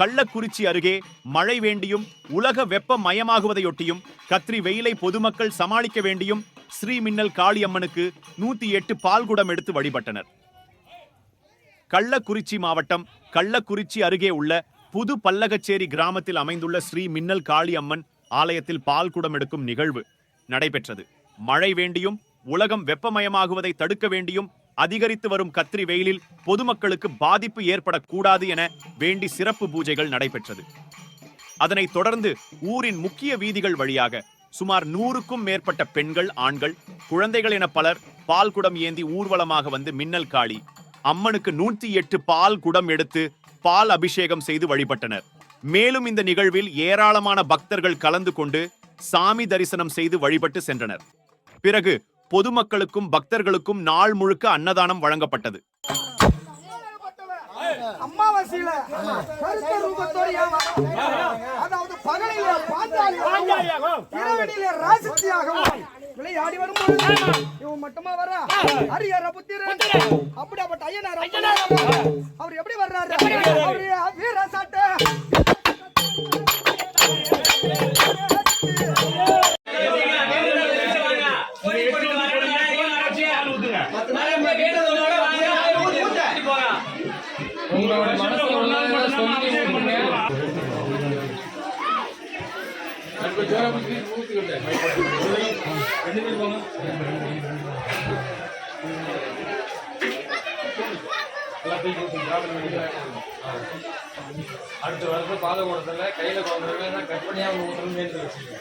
கள்ளக்குறிச்சி அருகே மழை வேண்டியும் உலக வெப்ப மயமாகுவதையொட்டியும் கத்திரி வெயிலை பொதுமக்கள் சமாளிக்க வேண்டியும் ஸ்ரீ மின்னல் காளியம்மனுக்கு நூத்தி எட்டு பால்குடம் எடுத்து வழிபட்டனர். கள்ளக்குறிச்சி மாவட்டம் கள்ளக்குறிச்சி அருகே உள்ள புது பல்லகச்சேரி கிராமத்தில் அமைந்துள்ள ஸ்ரீ மின்னல் காளியம்மன் ஆலயத்தில் பால்குடம் எடுக்கும் நிகழ்வு நடைபெற்றது. மழை வேண்டியும் உலகம் வெப்பமயமாகுவதை தடுக்க வேண்டியும் அதிகரித்து வரும் கத்திரி வெயிலில் பொதுமக்களுக்கு பாதிப்பு ஏற்படக்கூடாது என வேண்டி சிறப்பு பூஜைகள் நடைபெற்றது. அதனைத் தொடர்ந்து ஊரின் முக்கிய வீதிகள் வழியாக சுமார் நூறுக்கும் மேற்பட்ட பெண்கள் ஆண்கள் குழந்தைகள் என பலர் பால் குடம் ஏந்தி ஊர்வலமாக வந்து மின்னல் காளி அம்மனுக்கு நூற்றி எட்டு பால் குடம் எடுத்து பால் அபிஷேகம் செய்து வழிபட்டனர். மேலும் இந்த நிகழ்வில் ஏராளமான பக்தர்கள் கலந்து கொண்டு சாமி தரிசனம் செய்து வழிபட்டு சென்றனர். பிறகு பொதுமக்களுக்கும் பக்தர்களுக்கும் நாள் முழுக்க அன்னதானம் வழங்கப்பட்டது. அமாவாசையில கருத்த ரூபத்தோட ஏன் வரான்? அதாவது பகலில பாஞ்சாலியாகவும் இரவடியில ராசக்தியாகவும் விளையாடி வரும் இவன் மட்டுமா வர்றா? ஹரிஹர புத்திரன். அப்படியாப்பட்ட ஐயனார் அவர் எப்படி வர்றாரு? அவரு வீர சாட்ட. அடுத்த வருஷம் பாதை கூடத்துல கையில குழந்தைங்க கட் பண்ணியா ஊற்றணும் வச்சுக்கோங்க